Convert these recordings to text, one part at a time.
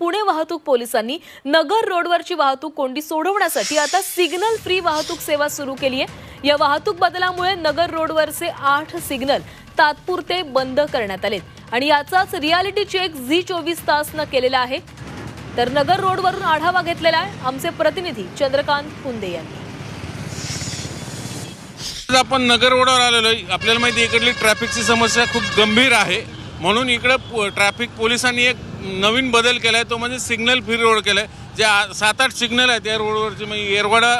पुणे वाहतूक पोलिसांनी नगर रोडवरची वाहतूक कोंडी सोडवण्यासाठी आता सिग्नल फ्री वाहतूक सेवा सुरू केली आहे. या वाहतूक बदलामुळे नगर रोडवरचे आठ सिग्नल तात्पुरते बंद करण्यात आलेत. आणि याचाच रियालिटी चेक झी चोवीस तासनं केलेला आहे. तर नगर रोडवरून आढावा घेतलेला आहे आमचे प्रतिनिधी चंद्रकांत कुंदे यांनी. आपण नगर रोडवर आलेलो आहे. आपल्याला माहिती आहे इकडली ट्रॅफिकची समस्या खूप गंभीर आहे. म्हणून इकडं पो- ट्रॅफिक पोलिसांनी एक नवीन बदल केला आहे तो म्हणजे सिग्नल फ्री रोड केला आहे जे आ- सात आठ सिग्नल आहेत या रोडवरचे म्हणजे येरवाडा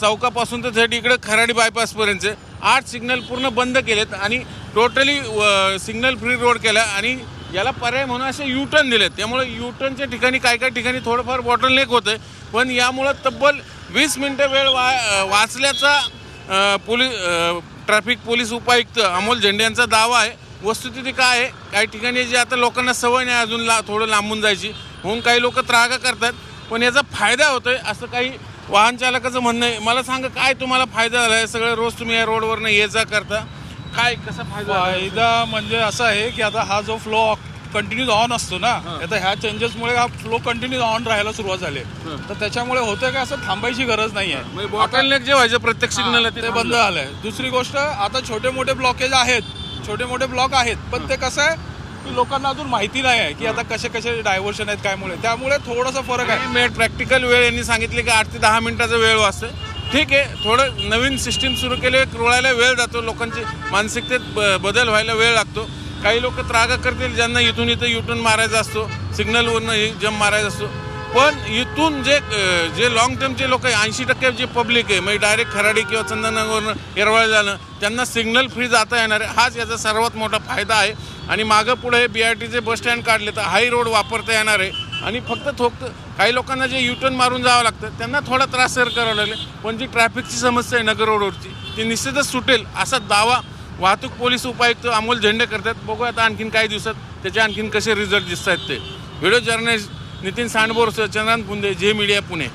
चौकापासून तर थेट इकडं खराडी बायपासपर्यंतचे आठ सिग्नल पूर्ण बंद केलेत आणि टोटली सिग्नल फ्री रोड केला आणि याला पर्याय म्हणून असे यूटर्न दिलेत. त्यामुळे यूटर्नच्या ठिकाणी काय काय ठिकाणी थोडंफार बॉटलनेक आहे पण यामुळं तब्बल वीस मिनटं वेळ वा वाचल्याचा पोलीस ट्रॅफिक पोलीस उपायुक्त अमोल झेंडे यांचा दावा आहे. वस्तुस्थिती काय आहे? काही ठिकाणी जे आता लोकांना सवय नाही अजून ला थोडं लांबून जायची. म्हणून काही लोक त्रागा करतात पण याचा फायदा होतोय असं काही वाहन चालकाचं म्हणणं आहे. मला सांगा काय तुम्हाला फायदा झाला? आहे सगळं रोज तुम्ही या रोडवरनं ये जा करता. काय कसा फायदा? फायदा म्हणजे असा आहे की आता हा जो फ्लो कंटिन्यूज ऑन असतो ना आता ह्या चेंजेसमुळे हा फ्लो कंटिन्यूज ऑन राहायला सुरुवात झाली. तर त्याच्यामुळे होतं का असं थांबायची गरज नाही आहे जे व्हायचं प्रत्येक सिग्नल ते बंद झालंय. दुसरी गोष्ट आता छोटे मोठे ब्लॉकेज आहेत. छोटे मोठे ब्लॉक आहेत पण ते कसं आहे की लोकांना अजून माहिती नाही आहे की आता कसे कसे डायव्हर्शन आहेत काय मुळे. त्यामुळे थोडासा फरक आहे. मेड प्रॅक्टिकल वेळ यांनी सांगितले की आठ ते दहा मिनिटाचा वेळ वाचतोय. ठीक आहे थोडं नवीन सिस्टीम सुरू केले रुळायला वेळ जातो लोकांची मानसिकतेत ब- बदल व्हायला वेळ लागतो. काही लोक त्रागा करतील ज्यांना इथून इथं युटर्न मारायचा असतो सिग्नलवरून जम मारायचा असतो. पण इथून जे जे लॉंग टर्मचे लोक आहे ऐंशी टक्के जे पब्लिक आहे म्हणजे डायरेक्ट खराडी किंवा चंदननगरवरनं येरवळ जाणं त्यांना सिग्नल फ्री जाता येणार आहे. हाच याचा सर्वात मोठा फायदा आहे. आणि मागं पुढे हे बी आर टीचे बस स्टँड काढले तर हाय रोड वापरता येणार आहे. आणि फक्त थोक काही लोकांना जे युटर्न मारून जावं लागतं त्यांना थोडा त्रास सर करावा लागेल. पण जी ट्रॅफिकची समस्या आहे नगर रोडवरची ती निश्चितच सुटेल असा दावा वाहतूक पोलीस उपायुक्त अमोल झेंडे करतात. बघू आता आणखीन काही दिवसात त्याचे आणखीन कसे रिझल्ट दिसत आहेत ते. व्हिडिओ जर्नलिस्ट नितीन सांडबोर चंद्रांत पुंदे जे मीडिया पुणे.